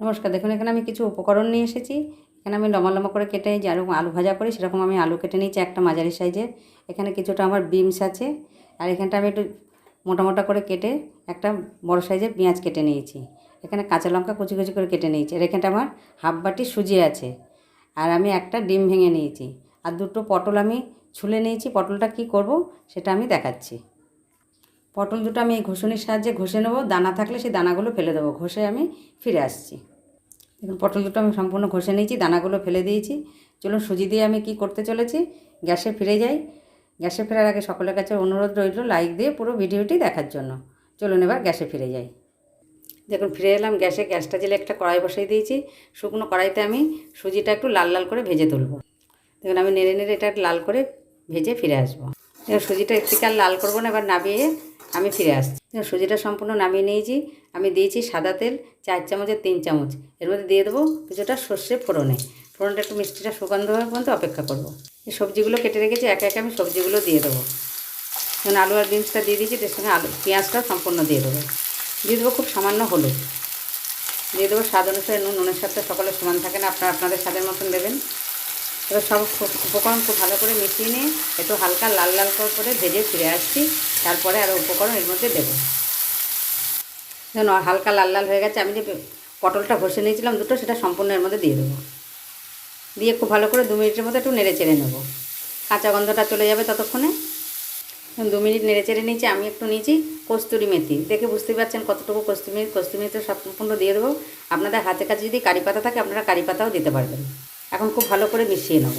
নমস্কার, দেখুন, এখানে আমি কিছু উপকরণ নিয়ে এসেছি। এখানে আমি লম্বা লম্বা করে কেটে যেরকম আলু ভাজা করি, সেরকম আমি আলু কেটে নিয়েছি একটা মাঝারি সাইজের। এখানে কিছুটা আমার বিমস আছে, আর এখানটা আমি একটু মোটা মোটা করে কেটে একটা বড় সাইজের পেঁয়াজ কেটে নিয়েছি। এখানে কাঁচা লঙ্কা কুচি কুচি করে কেটে নিয়েছি, আর এখানটা আমার হাফ বাটি সুজি আছে, আর আমি একটা ডিম ভেঙে নিয়েছি। আর দুটো পটল আমি ছুলে নিয়েছি, পটলটা কি করব সেটা আমি দেখাচ্ছি। পটল দুটো আমি এই ঘষণির সাহায্যে ঘষে নেব, দানা থাকলে সেই দানাগুলো ফেলে দেবো, ঘষে আমি ফিরে আসছি। দেখুন পটল দুটো আমি সম্পূর্ণ ঘষে নিয়েছি, দানাগুলো ফেলে দিয়েছি। চলুন, সুজি দিয়ে আমি কি করতে চলেছি, গ্যাসে ফিরে যাই। গ্যাসে ফেরার আগে সকলের কাছে অনুরোধ রইল লাইক দিয়ে পুরো ভিডিওটি দেখার জন্য। চলুন এবার গ্যাসে ফিরে যাই। দেখুন, ফিরে এলাম গ্যাসে, গ্যাসটা জেলে একটা কড়াই বসিয়ে দিয়েছি। শুকনো কড়াইতে আমি সুজিটা একটু লাল লাল করে ভেজে তুলব। দেখুন, আমি নেড়ে নেড়ে এটা লাল করে ভেজে ফিরে আসব। এবার সুজিটা একটু লাল করব না, এবার নামিয়ে আমি ফিরে আসছি। সুজিটা সম্পূর্ণ নামিয়ে নিয়েছি। আমি দিয়েছি সাদা তেল, চার চামচের তিন চামচ। এর মধ্যে দিয়ে দেবো কিছুটা সর্ষে ফোড়নে। ফোড়নটা একটু মিষ্টিটা সুগন্ধ হওয়ার পর্যন্ত অপেক্ষা করব। এই সবজিগুলো কেটে রেখেছি, একে একে আমি সবজিগুলো দিয়ে দেবো। যেমন আলু আর বিনসটা দিয়ে দিয়েছি, তার সঙ্গে আলু পেঁয়াজটাও সম্পূর্ণ দিয়ে দেবো। দিয়ে দেবো খুব সামান্য হলুদ। দিয়ে দেবো স্বাদ অনুসারে নুন। নুনের সাথে সকলে সমান থাকে না, আপনারা আপনাদের স্বাদের মতন দেবেন। এবার সব উপকরণ খুব ভালো করে মিশিয়ে নিয়ে একটু হালকা লাল লাল করে ভেজে ফিরে আসছি। তারপরে আরও উপকরণ এর মধ্যে দেবো। হালকা লাল লাল হয়ে গেছে, আমি যে পটলটা ঘষে নিয়েছিলাম দুটো, সেটা সম্পূর্ণ এর মধ্যে দিয়ে দেবো। দিয়ে খুব ভালো করে দু মিনিটের মধ্যে একটু নেড়ে চেড়ে নেব। কাঁচা গন্ধটা চলে যাবে ততক্ষণে। দু মিনিট নেড়ে চেড়ে নিয়েছি, আমি একটু নিয়েছি কস্তুরি মেথি। দেখে বুঝতে পারছেন কতটুকু কস্তুরি কস্তুরি মেথি সম্পূর্ণ দিয়ে দেবো। আপনাদের হাতে কাছে যদি কারি পাতা থাকে, আপনারা কারি পাতাও দিতে পারবেন। এখন খুব ভালো করে মিশিয়ে নেব।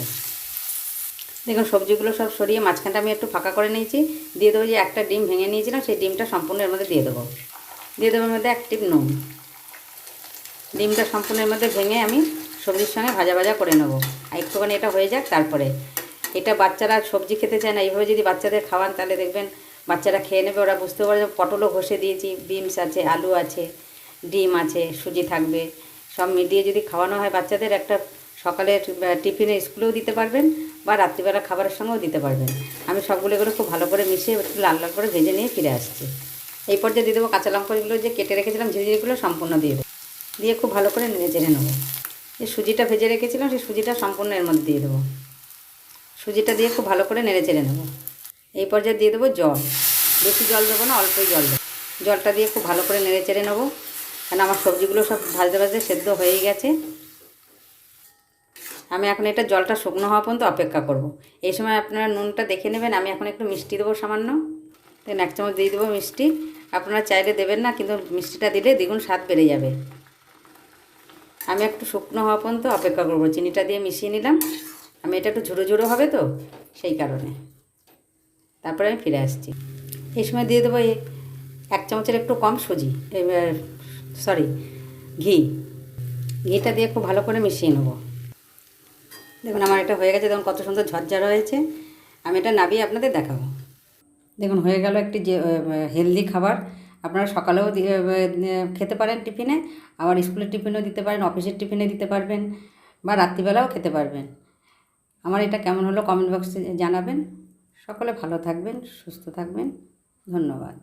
দেখুন, সবজিগুলো সব সরিয়ে মাঝখানটা আমি একটু ফাঁকা করে নিয়েছি। দিয়ে দেবো যে একটা ডিম ভেঙে নিয়েছিলাম, সেই ডিমটা সম্পূর্ণ এর মধ্যে দিয়ে দেবো। দিয়ে দেবো এর মধ্যে এক টিপ নুন। ডিমটা সম্পূর্ণ এর মধ্যে ভেঙে আমি সবজির সঙ্গে ভাজা ভাজা করে নেব। আর একটুখানি এটা হয়ে যাক, তারপরে এটা বাচ্চারা সবজি খেতে চায় না, এইভাবে যদি বাচ্চাদের খাওয়ান তাহলে দেখবেন বাচ্চারা খেয়ে নেবে। ওরা বুঝতে পারে যে পটলও ঘষে দিয়েছি, বিনস আছে, আলু আছে, ডিম আছে, সুজি থাকবে। সব মিলিয়ে যদি খাওয়ানো হয় বাচ্চাদের একটা সকালে টিফিনে স্কুলেও দিতে পারবেন বা রাত্রিবেলা খাবারের সঙ্গেও দিতে পারবেন। আমি সবগুলো এগুলো খুব ভালো করে মিশিয়ে একটু লাল লাল করে ভেজে নিয়ে ফিরে আসছি। এই পর্যায়ে দিয়ে দেবো কাঁচা লঙ্কাগুলো যে কেটে রেখেছিলাম ঝিঝিগুলো সম্পূর্ণ দিয়ে দেবো। দিয়ে খুব ভালো করে নেড়ে চেড়ে নেব। যে সুজিটা ভেজে রেখেছিলাম, সেই সুজিটা সম্পূর্ণ এর মধ্যে দিয়ে দেবো। সুজিটা দিয়ে খুব ভালো করে নেড়ে চেড়ে নেব। এই পর্যায়ে দিয়ে দেবো জল। বেশি জল দেবো না, অল্পই জল দেবো। জলটা দিয়ে খুব ভালো করে নেড়ে চেড়ে নেব। কারণ আমার সবজিগুলো সব ভাজতে ভাজতে সেদ্ধ হয়েই গেছে। আমি এখন এটা জলটা শুকনো হওয়া পর্যন্ত অপেক্ষা করব। এই সময় আপনারা নুনটা দেখে নেবেন, আমি এখন একটু মিষ্টি দেবো সামান্য। দেন এক চামচ দিয়ে দেবো মিষ্টি। আপনারা চাইলে দেবেন না, কিন্তু মিষ্টিটা দিলে দ্বিগুণ স্বাদ বেড়ে যাবে। আমি একটু শুকনো হওয়া পর্যন্ত অপেক্ষা করব। চিনিটা দিয়ে মিশিয়ে নিলাম। আমি এটা একটু ঝুড়ো ঝুড়ো হবে তো, সেই কারণে। তারপরে আমি ফিরে আসছি। এই সময় দিয়ে দেবো এক চামচের একটু কম সুজি সরি ঘি। ঘিটা দিয়ে খুব ভালো করে মিশিয়ে নেব। দেখুন, আমার এটা হয়ে গেছে, দেখুন, কত সুন্দর ঝরঝর হয়েছে। আমি এটা নাবিয়ে আপনাদের দেখাবো। দেখুন, হয়ে গেল একটি যে হেলদি খাবার। আপনারা সকালেও খেতে পারেন টিফিনে, আবার স্কুলের টিফিনেও দিতে পারেন, অফিসের টিফিনে দিতে পারবেন, বা রাত্রিবেলাও খেতে পারবেন। আমার এটা কেমন হলো কমেন্ট বক্সে জানাবেন। সকলে ভালো থাকবেন, সুস্থ থাকবেন। ধন্যবাদ।